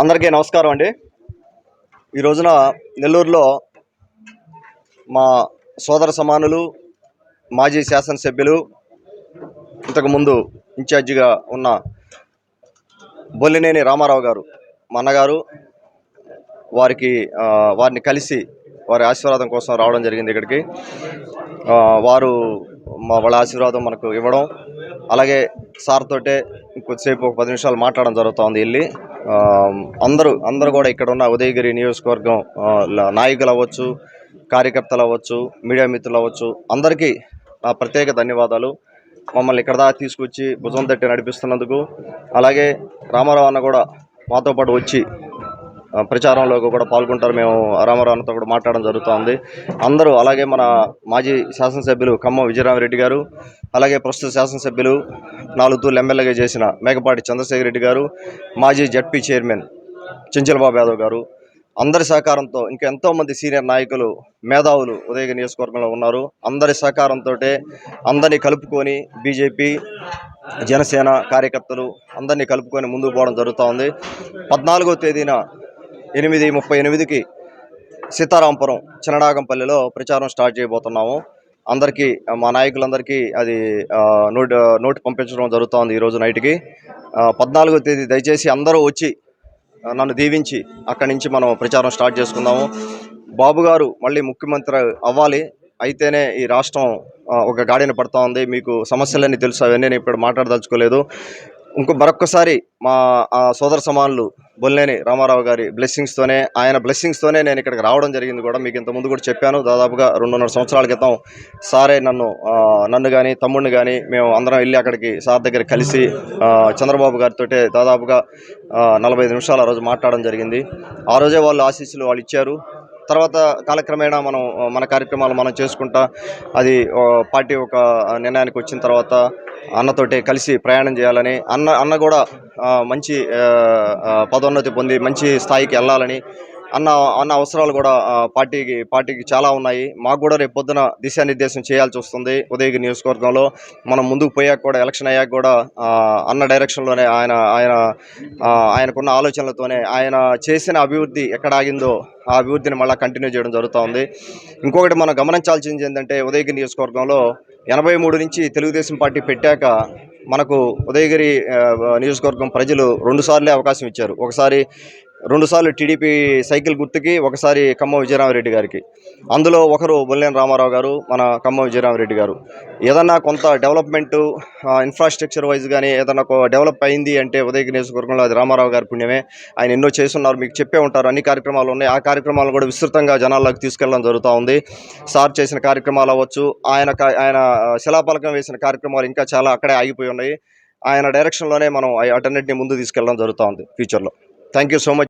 అందరికీ నమస్కారం అండి. ఈ రోజున నెల్లూరులో మా సోదర సమానులు మాజీ శాసనసభ్యులు ఇంతకుముందు ఇన్ఛార్జిగా ఉన్న బొల్లినేని రామారావు గారు మా అన్నగారు వారికి వారిని కలిసి వారి ఆశీర్వాదం కోసం రావడం జరిగింది ఇక్కడికి. వారు మా వాళ్ళ ఆశీర్వాదం మనకు ఇవ్వడం. అలాగే సార్ తోటే ఇంకొద్దిసేపు ఒక పది నిమిషాలు మాట్లాడడం జరుగుతోంది వెళ్ళి. అందరూ అందరూ కూడా ఇక్కడ ఉన్న ఉదయగిరి నియోజకవర్గం నాయకులు అవ్వచ్చు కార్యకర్తలు అవ్వచ్చు మీడియా మిత్రులు అవ్వచ్చు అందరికీ నా ప్రత్యేక ధన్యవాదాలు. మమ్మల్ని ఇక్కడ దాకా తీసుకొచ్చి భుజం తట్టి నడిపిస్తున్నందుకు. అలాగే రామారావు అన్న కూడా మాతో పాటు వచ్చి ప్రచారంలో కూడా పాల్గొంటారు. మేము రామారావుతో కూడా మాట్లాడడం జరుగుతోంది. అందరూ అలాగే మన మాజీ శాసనసభ్యులు ఖమ్మం విజయరామరెడ్డి గారు అలాగే ప్రస్తుత శాసనసభ్యులు నాలుగు తూర్లు ఎమ్మెల్యేగా చేసిన మేకపాటి చంద్రశేఖర్ రెడ్డి గారు మాజీ జడ్పీ చైర్మన్ చెంచలబాబు యాదవ్ గారు అందరి సహకారంతో ఇంకా ఎంతోమంది సీనియర్ నాయకులు మేధావులు ఉదయగిరి నియోజకవర్గంలో ఉన్నారు. అందరి సహకారంతో అందరినీ కలుపుకొని బీజేపీ జనసేన కార్యకర్తలు అందరినీ కలుపుకొని ముందుకు పోవడం జరుగుతూ ఉంది పద్నాలుగో తేదీన ఎనిమిది ముప్పై ఎనిమిదికి సీతారాంపురం చిన్నడాగంపల్లిలో ప్రచారం స్టార్ట్ చేయబోతున్నాము. అందరికీ మా నాయకులందరికీ అది నోటి నోట్ నోటు పంపించడం జరుగుతోంది ఈరోజు నైట్కి. పద్నాలుగో తేదీ దయచేసి అందరూ వచ్చి నన్ను దీవించి అక్కడి నుంచి మనం ప్రచారం స్టార్ట్ చేసుకుందాము. బాబు గారు మళ్ళీ ముఖ్యమంత్రి అవ్వాలి. అయితేనే ఈ రాష్ట్రం ఒక గాడిన పడుతూ ఉంది. మీకు సమస్యలన్నీ తెలుసు అవన్నీ నేను ఇప్పుడు మాట్లాడదలుచుకోలేదు. ఇంకో మరొక్కసారి మా సోదర సమానులు బొల్లేని రామారావు గారి బ్లెస్సింగ్స్తోనే ఆయన బ్లెస్సింగ్స్తోనే నేను ఇక్కడికి రావడం జరిగింది కూడా. మీకు ఇంత ముందు కూడా చెప్పాను దాదాపుగా రెండున్నర సంవత్సరాల క్రితం సారే నన్ను నన్ను కానీ తమ్ముడిని కానీ మేము అందరం వెళ్ళి అక్కడికి సార్ దగ్గర కలిసి చంద్రబాబు గారితో దాదాపుగా నలభై నిమిషాలు ఆ రోజు మాట్లాడడం జరిగింది. ఆ రోజే వాళ్ళు ఆశీస్సులు వాళ్ళు ఇచ్చారు. తర్వాత కాలక్రమేణా మనం మన కార్యక్రమాలు మనం చేసుకుంటా అది పార్టీ ఒక నిర్ణయానికి వచ్చిన తర్వాత అన్నతోటి కలిసి ప్రయాణం చేయాలని అన్న అన్న కూడా మంచి పదోన్నతి పొంది మంచి స్థాయికి వెళ్ళాలని అన్న అన్న అవసరాలు కూడా పార్టీకి పార్టీకి చాలా ఉన్నాయి. మాకు కూడా రేపు పొద్దున దిశానిర్దేశం చేయాల్సి వస్తుంది ఉదయగిరి నియోజకవర్గంలో. మనం ముందుకు పోయాక కూడా ఎలక్షన్ అయ్యాక కూడా అన్న డైరెక్షన్లోనే ఆయన ఆయన ఆయనకున్న ఆలోచనలతోనే ఆయన చేసిన అభివృద్ధి ఎక్కడ ఆగిందో ఆ అభివృద్ధిని మళ్ళీ కంటిన్యూ చేయడం జరుగుతూ ఉంది. ఇంకొకటి మనం గమనించాల్సింది ఏంటంటే ఉదయగిరి నియోజకవర్గంలో ఎనభై మూడు నుంచి తెలుగుదేశం పార్టీ పెట్టాక మనకు ఉదయగిరి నియోజకవర్గం ప్రజలు రెండుసార్లే అవకాశం ఇచ్చారు. ఒకసారి రెండుసార్లు టీడీపీ సైకిల్ గుర్తుకి ఒకసారి ఖమ్మం విజయరామరెడ్డి గారికి. అందులో ఒకరు బొల్లేని రామారావు గారు మన ఖమ్మం విజయరామరెడ్డి గారు. ఏదన్నా కొంత డెవలప్మెంట్ ఇన్ఫ్రాస్ట్రక్చర్ వైజ్ కానీ ఏదన్నా డెవలప్ అయింది అంటే ఉదయ నియోజకవర్గంలో అది రామారావు గారి పుణ్యమే. ఆయన ఎన్నో చేస్తున్నారు మీకు చెప్పే ఉంటారు అన్ని కార్యక్రమాలు ఉన్నాయి. ఆ కార్యక్రమాలు కూడా విస్తృతంగా జనాల్లోకి తీసుకెళ్ళడం జరుగుతూ ఉంది. సార్ చేసిన కార్యక్రమాలు అవ్వచ్చు ఆయన ఆయన శిలాపలకం వేసిన కార్యక్రమాలు ఇంకా చాలా అక్కడే ఆగిపోయి ఉన్నాయి. ఆయన డైరెక్షన్లోనే మనం అటన్నిటిని ముందు తీసుకెళ్ళడం జరుగుతూ ఉంది ఫ్యూచర్లో. Thank you so much